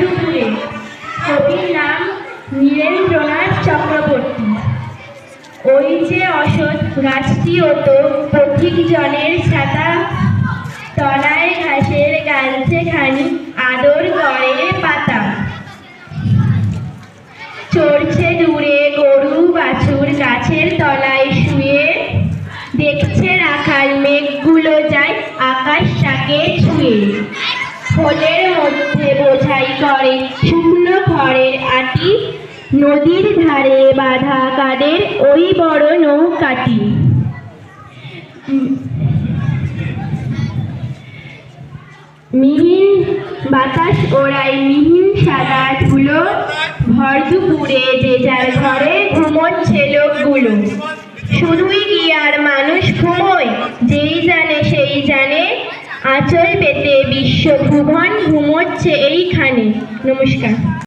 দুপুরে কবির নাম নীরেন্দ্রনাথ চক্রবর্তী। ওই যে অসৎ গাছটিও তো পথিক জনের ছাতা, তলায় ঘাসের গালছে খানি আদর করে পাতা। চড়ছে দূরে গরু বাছুর গাছের তলায় শুয়ে, দেখছে রাখাল মেঘগুলো যায় আকাশটাকে ছুঁয়ে। খোলের মধ্যে বোঝাই করে। শুকনো খড়ের আটি, নদীর ধারে বাঁধা কাদের ওই বড় নৌকাটি। মিহিন বাতাস ওড়ায় মিহিন সাদা ধুলো। ভর দুপুরে যে যার ঘরে ঘুমোচ্ছে লোকগুলো। শুধুই কি আর মানুষ আঁচল পেতে বিশ্ব ভুবন ঘুমোচ্ছে এইখানে। নমস্কার।